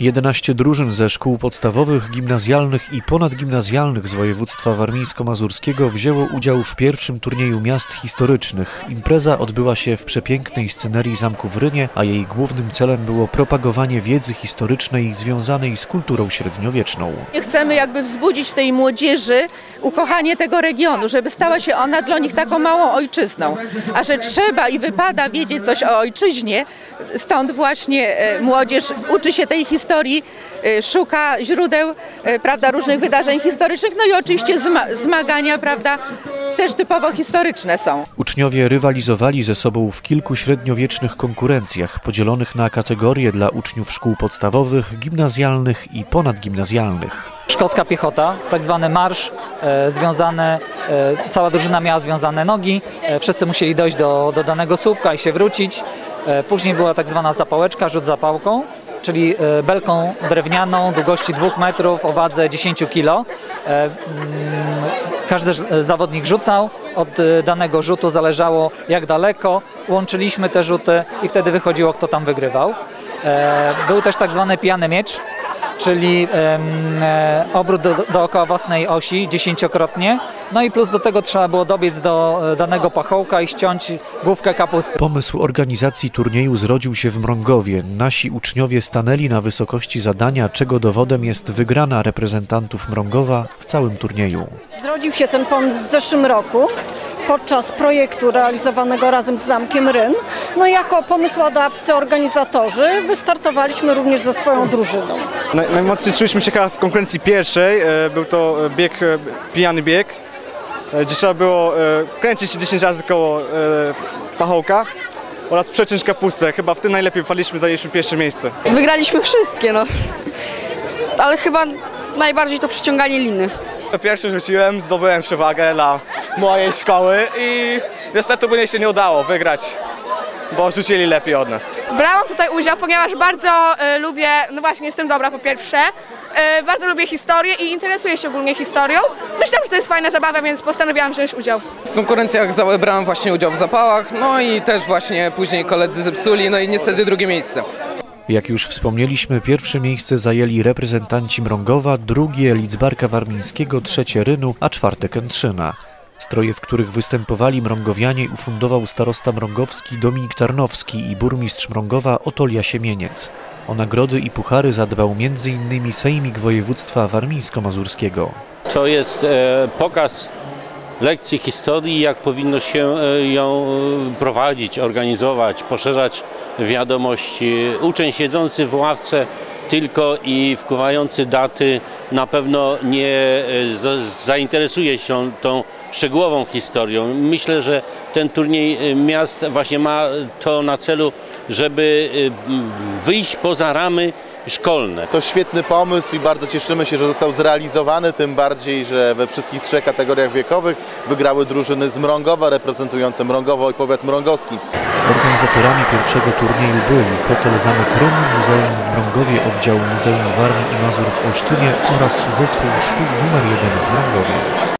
11 drużyn ze szkół podstawowych, gimnazjalnych i ponadgimnazjalnych z województwa warmińsko-mazurskiego wzięło udział w pierwszym turnieju miast historycznych. Impreza odbyła się w przepięknej scenerii zamku w Rynie, a jej głównym celem było propagowanie wiedzy historycznej związanej z kulturą średniowieczną. Chcemy jakby wzbudzić w tej młodzieży ukochanie tego regionu, żeby stała się ona dla nich taką małą ojczyzną. A że trzeba i wypada wiedzieć coś o ojczyźnie, stąd właśnie e, młodzież uczy się tej historii, e, szuka źródeł e, prawda, różnych wydarzeń historycznych, no i oczywiście zma zmagania prawda, też typowo historyczne są. Uczniowie rywalizowali ze sobą w kilku średniowiecznych konkurencjach, podzielonych na kategorie dla uczniów szkół podstawowych, gimnazjalnych i ponadgimnazjalnych. Szkocka piechota, tak zwany marsz, e, związane, e, cała drużyna miała związane nogi, e, wszyscy musieli dojść do, do danego słupka i się wrócić. E, później była tak zwana zapałeczka, rzut zapałką, czyli e, belką drewnianą długości 2 metrów o wadze 10 kg. E, mm, Każdy ż- zawodnik rzucał, od e, danego rzutu zależało jak daleko. Łączyliśmy te rzuty i wtedy wychodziło kto tam wygrywał. E, Był też tak zwany pijany miecz, czyli e, obrót do, dookoła własnej osi dziesięciokrotnie. No i plus do tego trzeba było dobiec do e, danego pachołka i ściąć główkę kapusty. Pomysł organizacji turnieju zrodził się w Mrągowie. Nasi uczniowie stanęli na wysokości zadania, czego dowodem jest wygrana reprezentantów Mrągowa w całym turnieju. Zrodził się ten pomysł w zeszłym roku podczas projektu realizowanego razem z Zamkiem Ryn. No i jako pomysłodawcy, organizatorzy wystartowaliśmy również ze swoją drużyną. Naj, najmocniej czuliśmy się chyba w konkurencji pierwszej. E, Był to e, bieg, e, pijany bieg, gdzie trzeba było kręcić się 10 razy koło pachołka oraz przeciąć kapustę. Chyba w tym najlepiej wpadliśmy, zajęliśmy pierwsze miejsce. Wygraliśmy wszystkie, no. Ale chyba najbardziej to przyciąganie liny. Pierwszy rzuciłem, zdobyłem przewagę dla mojej szkoły i niestety mnie się nie udało wygrać, bo rzucili lepiej od nas. Brałam tutaj udział, ponieważ bardzo e, lubię, no właśnie jestem dobra po pierwsze, e, bardzo lubię historię i interesuję się ogólnie historią. Myślałam, że to jest fajna zabawa, więc postanowiłam wziąć udział. W konkurencjach brałem właśnie udział w zapałach, no i też właśnie później koledzy zepsuli, no i niestety drugie miejsce. Jak już wspomnieliśmy, pierwsze miejsce zajęli reprezentanci Mrągowa, drugie Lidzbarka Warmińskiego, trzecie Rynu, a czwarte Kętrzyna. Stroje, w których występowali Mrągowianie ufundował starosta mrągowski Dominik Tarnowski i burmistrz Mrągowa Otolia Siemieniec. O nagrody i puchary zadbał m.in. Sejmik Województwa Warmińsko-Mazurskiego. To jest e, pokaz lekcji historii, jak powinno się e, ją e, prowadzić, organizować, poszerzać wiadomości. Uczeń siedzący w ławce tylko i wkuwający daty na pewno nie e, za- zainteresuje się tą szczegółową historią. Myślę, że ten turniej e, miast właśnie ma to na celu, żeby e, wyjść poza ramy szkolne. To świetny pomysł i bardzo cieszymy się, że został zrealizowany, tym bardziej, że we wszystkich trzech kategoriach wiekowych wygrały drużyny z Mrągowa reprezentujące Mrągowo i powiat mrągowski. Organizatorami pierwszego turnieju byli Hotel Zamek Rym, Muzeum w Mrągowie, Oddział Muzeum Warmii i Mazur w Olsztynie oraz Zespół Szkół nr 1 w Mrągowie.